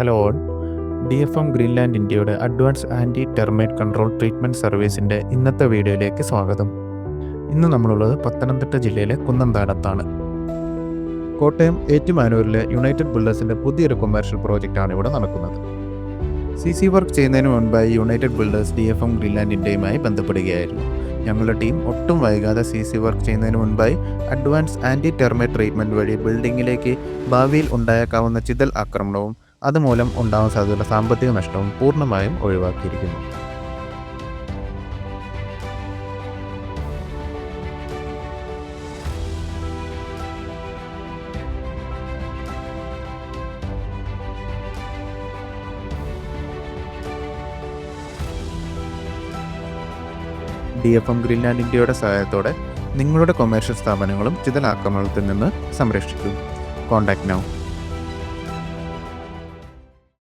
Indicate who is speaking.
Speaker 1: Hello D F M Greenland ഇന്ത്യയുടെ advance anti termite control treatment സർവീസിന്റെ ഇന്നത്തെ വീഡിയോയിലേക്ക് സ്വാഗതം. ഇന്ന് നമ്മളുള്ളത് പത്തനംതിട്ട ജില്ലയിലെ കുന്നന്താനത്താണ്. കോട്ടയം ഏറ്റുമാനൂരിലെ യുണൈറ്റഡ് ബിൽഡേഴ്സിന്റെ പുതിയൊരു കൊമേഴ്ഷ്യൽ പ്രോജക്റ്റാണ് ഇവിടെ നടക്കുന്നത്. സി സി വർക്ക് ചെയ്യുന്നതിന് മുൻപായി united builders D F M Greenland ഇന്ത്യയുമായി ബന്ധപ്പെടുകയായിരുന്നു. ഞങ്ങളുടെ ടീം ഒട്ടും വൈകാതെ സി സി വർക്ക് ചെയ്യുന്നതിന് മുൻപായി അഡ്വാൻസ് ആന്റി ടെർമൈറ്റ് ട്രീറ്റ്മെന്റ് വഴി ബിൽഡിങ്ങിലേക്ക് ഭാവിയിൽ ഉണ്ടായേക്കാവുന്ന ചിതൽ ആക്രമണവും അതുമൂലം ഉണ്ടാകാൻ സാധ്യതയുള്ള സാമ്പത്തിക നഷ്ടവും പൂർണമായും ഒഴിവാക്കിയിരിക്കുന്നു. ഡി എഫ് എം ഗ്രീൻലാൻഡ് ഇന്ത്യയുടെ സഹായത്തോടെ നിങ്ങളുടെ കൊമേഴ്ഷ്യൽ സ്ഥാപനങ്ങളും ചിതൽ ആക്രമണത്തിൽ നിന്ന് സംരക്ഷിക്കും. Contact now